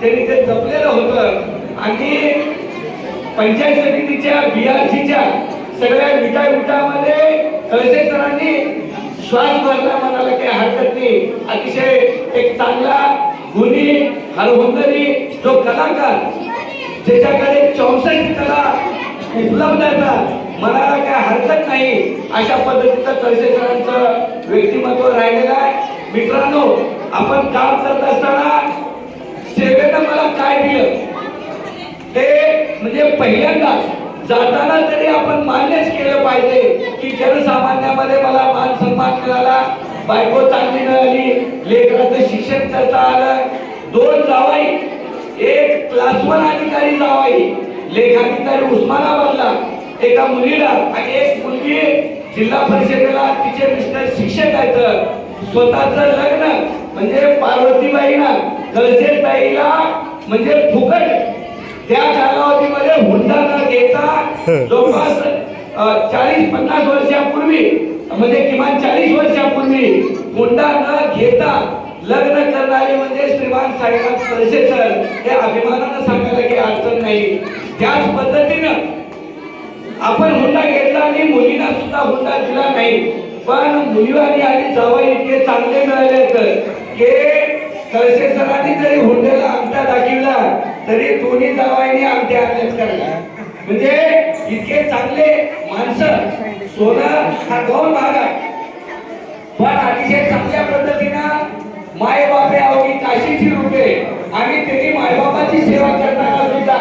त्यांनी ते जपलेलं होतं. आणि पंचायत समितीच्या बीआरसीच्या सगळ्या विटाविटामध्ये कळसे सरांनी श्वास भरला म्हणाला काही हरकत नाही. अतिशय एक चांगला गुणी हरहुंदरी जो कलाकार ज्याच्याकडे चौसष्ट कला उपलब्ध असतात मनाला काय हरकत नाही. अशा पद्धतीचं कळसे सरांचं व्यक्तिमत्व राहिलेलं आहे. मित्रांनो आपण काम करत असताना सेवेनं मला काय दिलं ते म्हणजे पहिल्यांदा जाताना तरी आपण मान्यच केलं पाहिजे की जनसामान्यामध्ये मला मान सन्मान मिळाला. बायको चांगली मिळाली लेकराचं शिक्षण करता आलं. दोन जावाई एक क्लास वन अधिकारी जावाई लेखाधिकारी उस्मानाबादला एका मुलीला आणि एक मुलगी जिल्हा परिषदेला तिचे मिस्टर शिक्षक आहेत. स्वतःच लग्न म्हणजे पार्वतीबाईला गरजेताईला म्हणजे फुकट. त्या कालावधीमध्ये हुंडा न घेता जवळपास चाळीस पन्नास वर्षापूर्वी म्हणजे किमान चाळीस वर्षापूर्वी हुंडा न घेता लग्न करणारे म्हणजे श्रीमान साईनाथ कळसे सर हे अभिमानानं सांगायला काही अडचण नाही. त्याच पद्धतीनं आपण हुंडा घेतला आणि मुलींना सुद्धा हुंडा दिला नाही. पण मुलीवानी आणि जावई इतके चांगले मिळाले तर की कळसे सरांनी जरी हुंड्याला अंगठा दाखवला तरी दोन्ही जावाईने अंगठ्या आणलेच करला. म्हणजे इतके चांगले माणसं सोनं हा दोन भाग आहे. पण अतिशय चांगल्या पद्धतीनं माय बापे अवघी काशीची रूपे आणि त्यांनी मायबापाची सेवा करताना सुद्धा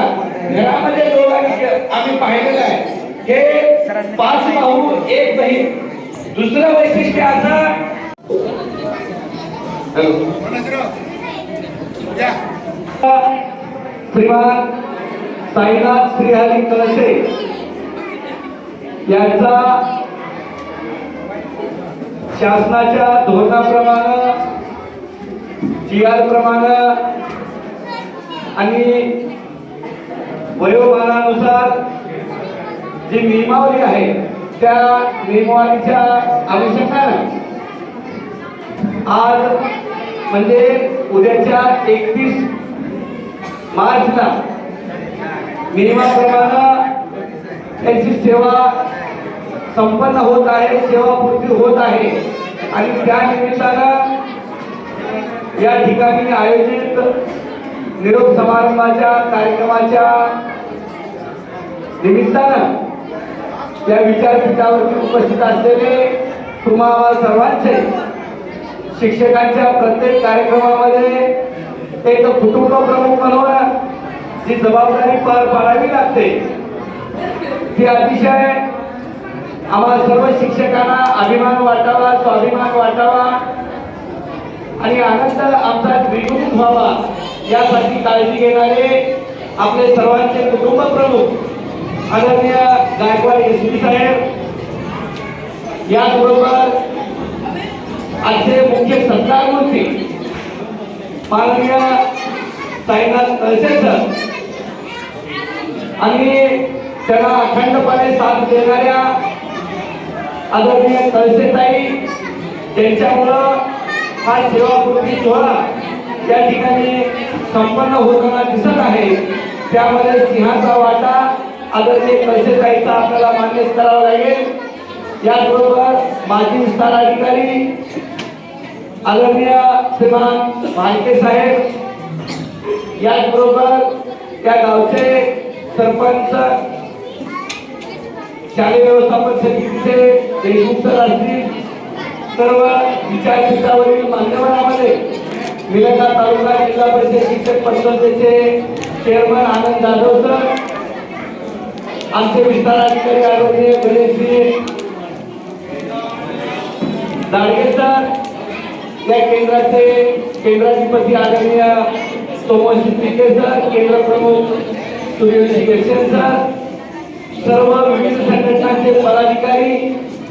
घरामध्ये दोघांनी के- आम्ही पाहिलेलं आहे. हे पाच भाऊ एक बहीण. दुसरं वैशिष्ट्य असं श्रीमान साईनाथ श्रीहरी कळसे यांचा शासनाच्या धोरणाप्रमाणे जी आर प्रमाणे आणि वयोमानानुसार जी नियमावली आहे त्या नियमावलीच्या अनुषंगाने आज म्हणजे उद्याच्या एकतीस मार्चला नियमाप्रमाणे त्यांची सेवा संपन्न होत आहे सेवा पूर्ती होत आहे. आणि त्या निमित्तानं या ठिकाणी आयोजित निरोप समारंभाच्या कार्यक्रमाच्या निमित्तानं त्या विचारपीठावरती उपस्थित असलेले तुम्हाला सर्वांचे शिक्षकांच्या प्रत्येक कार्यक्रमामध्ये ते एक कुटुंब प्रमुख म्हणून जी जबाबदारी पार पाडावी लागते. ती अतिशय आम्हाला सर्व शिक्षकांना अभिमान वाटावा स्वाभिमान वाटावा. आणि आनंद आमचा द्विगुणित व्हावा यासाठी काळजी घेणारे आपले सर्वांचे कुटुंब प्रमुख आदरणीय गायकवाड एस साहेब. याचबरोबर आजचे मुख्य सत्कार मूर्ती माननीय साईनाथ कळसे सर. आणि त्यांना अखंडपणे साथ देणाऱ्या आदरणीय कळसेताई त्यांच्यामुळं हा सेवापूर्ती सोहळा या ठिकाणी संपन्न होताना दिसत आहे. त्यामध्ये सिंहाचा वाटा आदरणीय कळसेताईचा आपल्याला मान्यच करावा लागेल याचबरोबर माजी विस्तार अधिकारी आदरणीय श्रीमान मालके साहेब याचबरोबर त्या गावचे सरपंच शालेय व्यवस्थापन समितीचे देशमुख सर असतील सर्व विचारपीठावरील मान्यवरांमध्ये निलंगा तालुका जिल्हा परिषद शिक्षक परिषदेचे चेअरमन आनंद जाधव सर आमचे विस्तार अधिकारी आरोग्य गणेशजी दाडगे सर या केंद्राचे केंद्राधिपती आदरणीय सोमन शिंदे सर केंद्र प्रमुख सूर्यवंशी यशवंत सर सर्व विविध संघटनांचे पदाधिकारी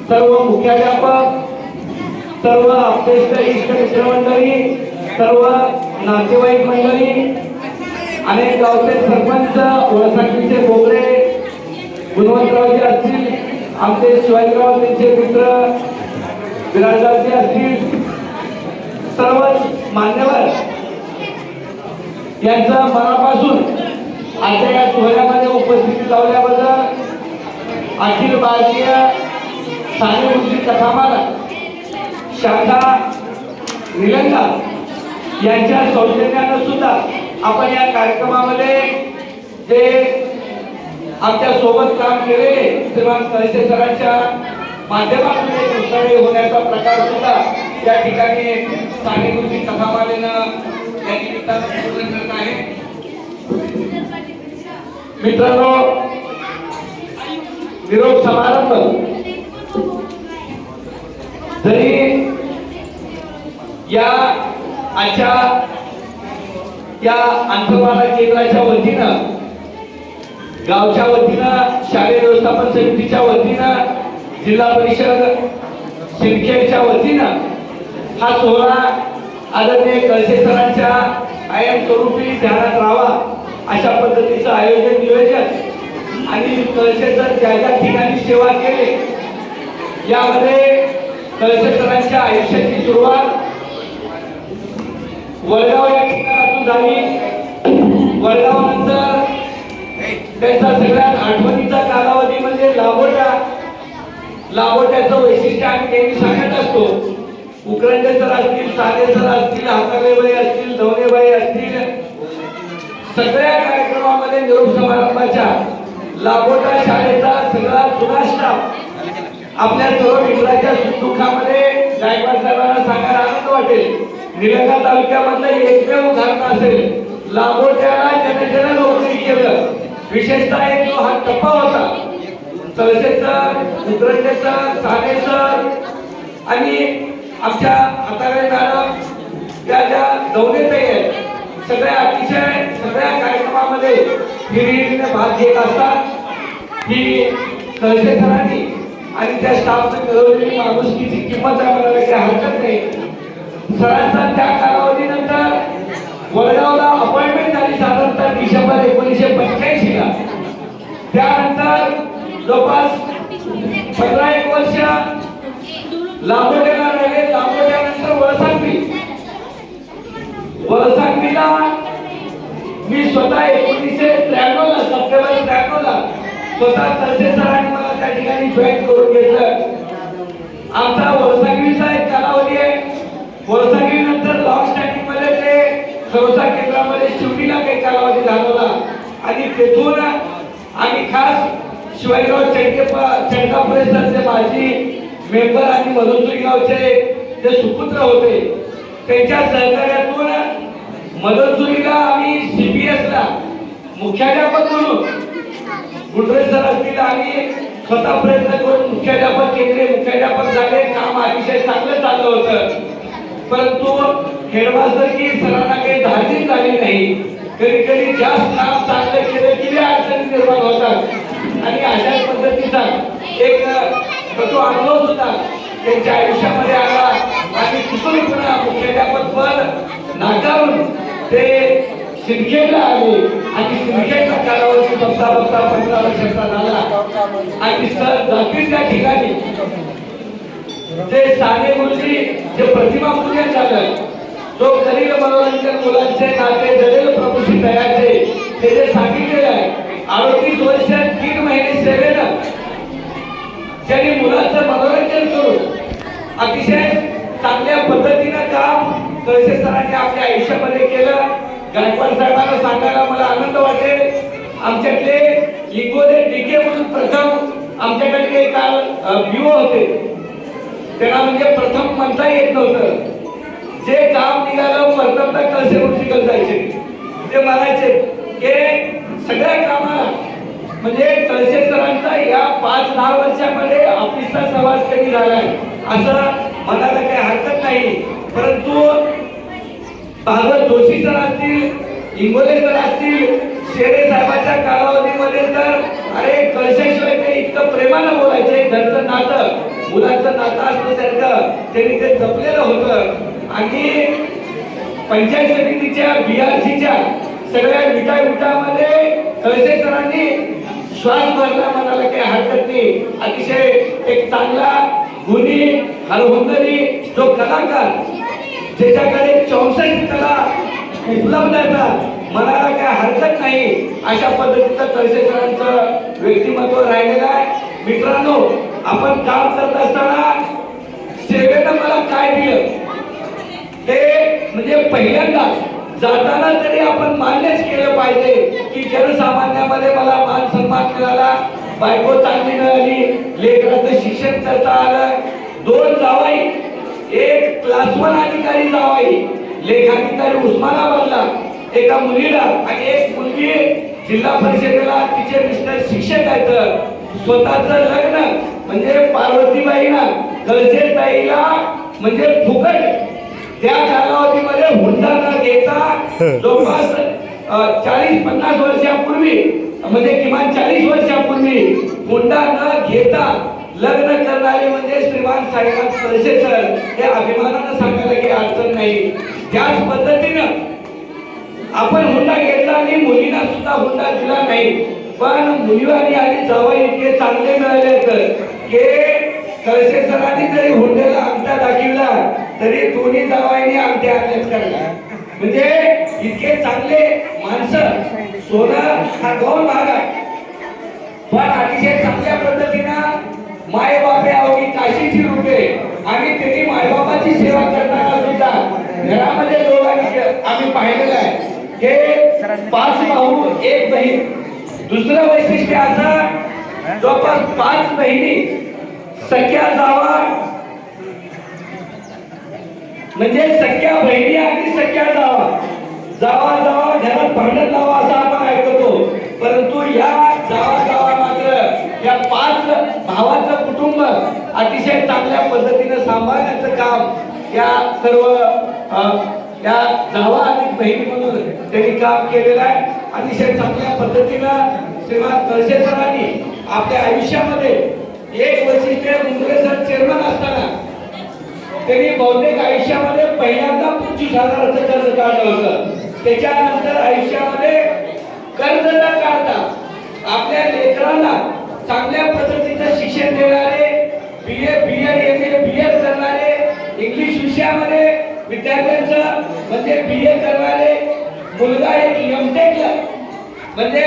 सर्व मुख्याध्यापक सर्व अपतेष्ट इष्ट मित्रमंडळी सर्व नातेवाईक मंडळी अनेक गावचे सरपंच ओळसाकीचे बोगरे गुणवंतरावजी असतील आमचे शिवाजीराव त्यांचे मित्र विराजरावजी असतील सर्व मान्यवर. यांचा मनापासून आजच्या या सोहळ्यामध्ये उपस्थिती लावल्याबद्दल अखिल भारतीय सानेगुरुजी कथामाला शांता निलंगा यांच्या सौजन्यानं सुद्धा आपण या कार्यक्रमामध्ये जे आमच्यासोबत काम केलेले श्रीमान कळसे सरांच्या माध्यमातून एक होण्याचा प्रकार सुद्धा या ठिकाणी सानेगुरुजी कथामालेनं या निमित्तानं पूर्ण करत आहे. मित्रांनो निरोप समारंभ. जरी या आजच्या या अंथमाला केंद्राच्या वतीनं गावच्या वतीनं शालेय व्यवस्थापन समितीच्या वतीनं जिल्हा परिषद सिंदखेडच्या वतीनं हा सोहळा आदरणीय कळसे सरांच्या कायमस्वरूपी ध्यानात राहावा. अशा पद्धतीचं आयोजन नियोजन आणि कळसे सर ज्या ज्या ठिकाणी सेवा केले यामध्ये कळसे सरांच्या आयुष्याची सुरुवात वडगाव या ठिकाणातून झाली. वडगाव नंतर त्यांचा सगळ्यात आठवणीचा कालावधी म्हणजे लाभोट्या लाभोट्याचं वैशिष्ट्य आम्ही नेहमी सांगत असतो. उकरंडे सर असतील साने सर असतील हातालेबाई असतील धवनेबाई असतील सगळ्या कार्यक्रमामध्ये निरोप समारंभाच्या लाखोटा शाळेचा सगळा जुना स्टाफ आपल्या सर्व मित्राच्या सुखदुःखामध्ये गायकवाड साहेबांना सांगायला आनंद वाटेल. निलंगा तालुक्यामधलं एकमेव उदाहरण असेल लाभोट्याला जनतेनं नोकरी केलं. विशेषतः एक जो हा टप्पा होता तळशेचा उतरंडेचा उतरंडे साने सर आणि आमच्या हाताळे मॅडम त्या ज्या दौलेताई आहेत सगळ्या अतिशय सगळ्या कार्यक्रमामध्ये हिरिरीने भाग घेत असतात. ही कळसे सरांनी आणि त्या स्टाफने मिळवलेली माणुसकीची किंमत आम्हाला काही हरकत नाही. सरांचा त्या कालावधीनंतर वडगावला अपॉइंटमेंट झाली साधारणतः डिसेंबर एकोणीसशे पंच्याऐंशी ला त्यानंतर जवळपास पंधरा एक वर्ष लांबोट्याला स्वतः एकोणीसशे त्र्याण्णव ला सप्टेंबर त्र्याण्णव ला स्वतः तसे सरांनी मला त्या ठिकाणी जॉईन करून घेतलं. आमचा वर्षागिरीचा एक कालावधी आहे. वळसांगली नंतर लॉंग स्टँडिंगमध्ये ते संस्था केंद्रामध्ये शिवडीला काही कालावधी घालवला आणि तेथून आम्ही खास शिवाजीराव चेडके चेडकापुरे सरचे माजी मेंबर आणि मधुसुरी गावचे जे सुपुत्र होते त्यांच्या सहकार्यातून मदतजुरीला आम्ही सीबीएस मुख्याध्यापक म्हणून. गुंडरे सर असतील आम्ही स्वतः प्रयत्न करून मुख्याध्यापक केले मुख्याध्यापक झाले. काम अतिशय चांगलं चाललं होतं. परंतु हेडमास्टर की सरांना काही धाडसी झाली नाही कधी कधी जास्त काम चांगलं केलं की अडचणी निर्माण होतात. आणि अशाच पद्धतीचा एक तो अनुभव सुद्धा त्यांच्या आयुष्यामध्ये आला. आणि तिथून पुन्हा मुख्याध्यापक पद नाकारून ते सिंदखेडला आले. आणि सिंदखेडचा कालावधी बघता बघता पंधरा वर्षाचा झाला. आणि सर जातीच्या त्या ठिकाणी जे साने मुलगी जे प्रतिमा मुलगी झालं जो गरीब मनोरंजन मुलांचे नाते जडेल प्रभूशी दयाचे ते जे सांगितलेलं आहे अडतीस वर्ष तीन महिने सेवेनं ज्यांनी मुलांचं मनोरंजन करून अतिशय चांगल्या पद्धतीनं काम कळसे सरांनी आपल्या आयुष्यामध्ये केलं गायकवाड साहेबांना सांगायला मला आनंद वाटेल. आमच्याकडे लिंगोदे डीके म्हणून प्रथम आमच्याकडे काही काल व्ह्यू होते. त्यांना म्हणजे प्रथम म्हणता येत नव्हतं. जे काम निघालं प्रथम तर कळसे गोष्टी जायचे. ते म्हणायचे की सगळ्या कामाला म्हणजे कळसे सरांचा या पाच दहा वर्षामध्ये ऑफिसचा सहवास कधी झालाय असं म्हणायला काही हरकत नाही. परंतु भागवत जोशी सर असतील इंगोले सर असतील शेरे साहेबांच्या कालावधीमध्ये तर अरे कळशाशिवाय ते इतकं प्रेमानं बोलायचे घरचं नातं मुलाचं नातं असल्यासारखं त्यांनी ते जपलेलं होतं. आणि पंचायत समितीच्या बीआरसीच्या सगळ्या विटा विटामध्ये कळसे सरांनी श्वास भरला मनाला काही हरकत नाही. अतिशय एक चांगला गुणी हरहुन्नरी जो कलाकार ज्याच्याकडे चौसष्ट कला उपलब्ध असतात मनाला काय हरकत नाही. अशा पद्धतीचं कळसे व्यक्तिमत्व राहिलेलं आहे. मित्रांनो आपण काम करत असताना सेवेनं मला काय दिलं? ते म्हणजे पहिल्यांदा जाताना तरी आपण मान्यच केलं पाहिजे की जनसामान्यामध्ये मला मान सन्मान मिळाला. बायको चांगली मिळाली लेकराचं शिक्षण करता आलं. दोन जावाई एक क्लास वन अधिकारी जावाई. लेखाधिकारी उस्मानाबादला एका मुलीला आणि एक मुलगी जिल्हा परिषदेला. तिचे मिस्टर शिक्षक आहेत. स्वतःच लग्न म्हणजे पार्वतीबाईला ताईला म्हणजे फुकट. त्या कालावधीमध्ये हुंडा न घेता जवळपास चाळीस पन्नास वर्षापूर्वी म्हणजे किमान चाळीस वर्षापूर्वी हुंडा न घेता लग्न करणारे म्हणजे श्रीमान साईनाथ सर हे अभिमानानं सांगायला काही अडचण नाही. त्याच पद्धतीनं आपण हुंडा घेतला आणि मुलींना सुद्धा हुंडा दिला नाही पण मुलीवानी आणि जावई इतके चांगले मिळाले तर. हे कळसे सरांनी जरी हुंड्याला अंगठा दाखविला तरी दोन्ही जावाईने आमटे आणलेच करायला. म्हणजे इतके चांगले माणसं सोनं हा दोन भाग आहे. पण अतिशय चांगल्या पद्धतीनं माय बापे अवघी काशीची रूपे आणि त्यांनी मायबापाची सेवा करताना सुद्धा घरामध्ये दोघांनी के- आम्ही पाहिलेलं आहे हे पाच भाऊ एक बहीण. दुसरं वैशिष्ट्य असं जवळपास पाच बहिणी सख्या जावा. म्हणजे सख्या बहिणी आणि सख्या जावा. जावा जावा घरात भांडण लावा असं आपण ऐकतो. परंतु या जावा जावा मात्र या पाच भावाचं कुटुंब अतिशय चांगल्या पद्धतीने सांभाळण्याचं काम या सर्व या जावा आणि बहिणी म्हणून त्यांनी काम केलेलं आहे. अतिशय चांगल्या पद्धतीनं श्रीमान कळसे सरांनी आपल्या आयुष्यामध्ये एक वैशिष्ट्य मुंगरे सर चेअरमन असताना त्यांनी बहुतेक आयुष्यामध्ये पहिल्यांदा पंचवीस हजाराचं कर्ज काढलं होतं. त्याच्यानंतर आयुष्यामध्ये कर्ज न काढता आपल्या लेकरांना चांगल्या पद्धतीचं शिक्षण देणारे B A B Ed M A B Ed करणारे इंग्लिश विषयामध्ये विद्यार्थ्यांचं म्हणजे बी ए करणारे मुलगा एक एम म्हणजे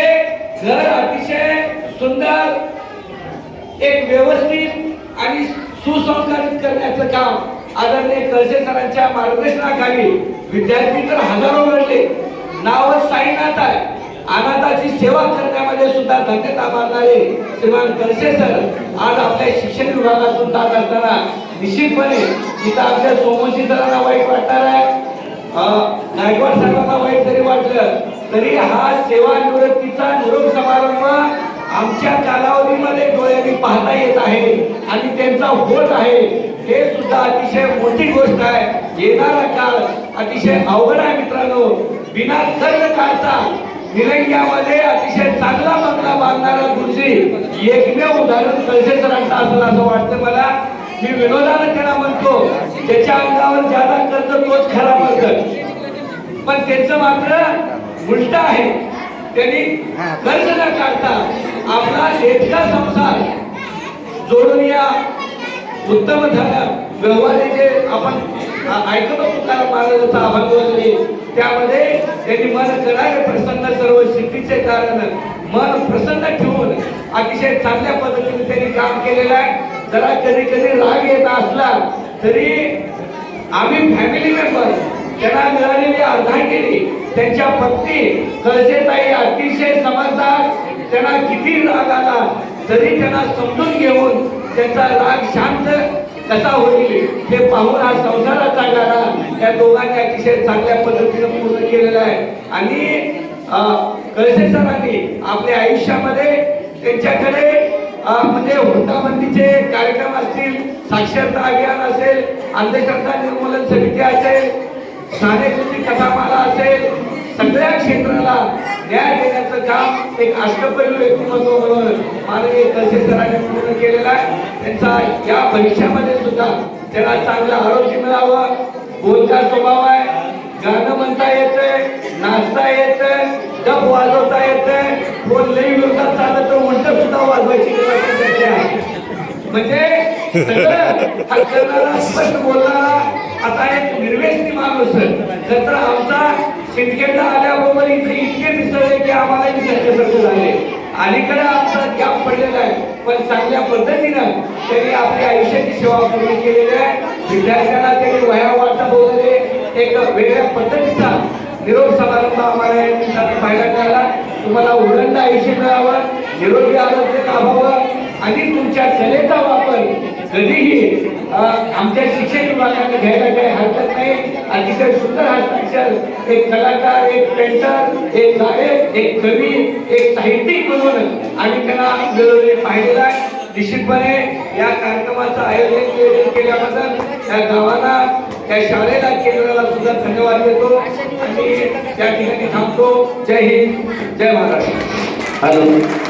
घर अतिशय सुंदर एक व्यवस्थित आणि सुसंस्कारित करण्याचं काम आदरणीय कळसे सरांच्या मार्गदर्शनाखाली विद्यार्थी तर हजारो घडले. नाव साईनाथ आहे. अनाथाची सेवा करण्यामध्ये सुद्धा धन्यता मानणारे श्रीमान कळसे सर आज आपल्या शिक्षण विभागातून जात असताना निश्चितपणे इथं आपल्या सोमशी सरांना वाईट वाटणार आहे. अं, गायकवाड साहेबांना वाईट जरी वाटलं तरी हा सेवानिवृत्तीचा निरोप समारंभ आमच्या कालावधीमध्ये डोळ्यांनी पाहता येत आहे आणि त्यांचा होत आहे. हे सुद्धा अतिशय मोठी गोष्ट आहे. येणारा काळ अतिशय अवघड आहे मित्रांनो. बिना कर्ज काढता निरंग्यामध्ये अतिशय चांगला बंगला बांधणारा गुरुजी एकमेव उदाहरण कळसे सरांचं असेल असं वाटतं मला. मी विनोदानं त्याला म्हणतो त्याच्या अंगावर ज्यादा कर्ज तोच खरा म्हणत पण त्यांचं मात्र उलट आहे. त्यांनी कर्ज न काढता आपला शेतका संसार जोडून या उत्तम झालं व्यवहाराचे आपण ऐकतो तुकाराम महाराजांचा अभंग वगैरे त्यामध्ये त्यांनी मन करावे प्रसन्न सर्व सिद्धीचे कारण मन प्रसन्न ठेवून अतिशय चांगल्या पद्धतीने त्यांनी काम केलेलं आहे. जरा कधी कधी राग येत असला तरी आम्ही फॅमिली मेंबर त्यांना मिळालेली केली त्यांच्या पत्नी कळसेताई अतिशय समजदार त्यांना किती राग आला तरी त्यांना समजून घेऊन त्यांचा राग शांत कसा होईल हे पाहून हा संसाराचा गाडा या दोघांनी अतिशय चांगल्या पद्धतीने पूर्ण केलेला आहे. आणि कळसे सरांनी आपल्या आयुष्यामध्ये त्यांच्याकडे म्हणजे हुंडाबंदीचे कार्यक्रम असतील साक्षरता अभियान असेल अंधश्रद्धा निर्मूलन समिती असेल स्थानिक कथामाला असेल सगळ्या क्षेत्राला न्याय देण्याचं काम एक अष्टपैलू व्यक्तिमत्व म्हणून माननीय कळसे पूर्ण केलेला आहे. त्यांचा या भविष्यामध्ये सुद्धा त्यांना चांगलं आरोग्य मिळावं बोलका स्वभाव आहे. गाणं म्हणता येतंय नाचता येतंय डब वाजवता येतंय. कोण लई विरोधात चाललं तर उलट सुद्धा वाजवायची आहे म्हणजे करणारा स्पष्ट बोलणारा आता एक निर्वेशनी माणूस तर आमचा सिंदखेडला आल्याबरोबर इथे इतके दिसले की आम्हाला विसरल्यासारखे झाले. अलीकडे आमचा गॅप पडलेला आहे पण चांगल्या पद्धतीनं त्यांनी आपल्या आयुष्याची सेवा पूर्ण केलेली आहे. विद्यार्थ्यांना त्यांनी वया वाटप वगैरे एक वेगळ्या पद्धतीचा निरोप समारंभ आम्हाला या ठिकाणी पाहायला मिळाला. तुम्हाला उदंड आयुष्य मिळावं निरोगी आरोग्य लाभावं आणि तुमच्या कलेचा वापर कधीही आमच्या शिक्षण विभागाने घ्यायला काही हरकत नाही. अतिशय सुंदर हस्ताक्षर एक कलाकार एक पेंटर एक गायक एक कवी एक साहित्यिक म्हणून आम्ही त्यांना मिळवले पाहिलेला आहे. निश्चितपणे या कार्यक्रमाचं आयोजन केल्याबद्दल त्या गावाला त्या शाळेला केंद्राला सुद्धा धन्यवाद देतो. आणि त्या ठिकाणी थांबतो. जय हिंद. जय महाराष्ट्र. हॅलो.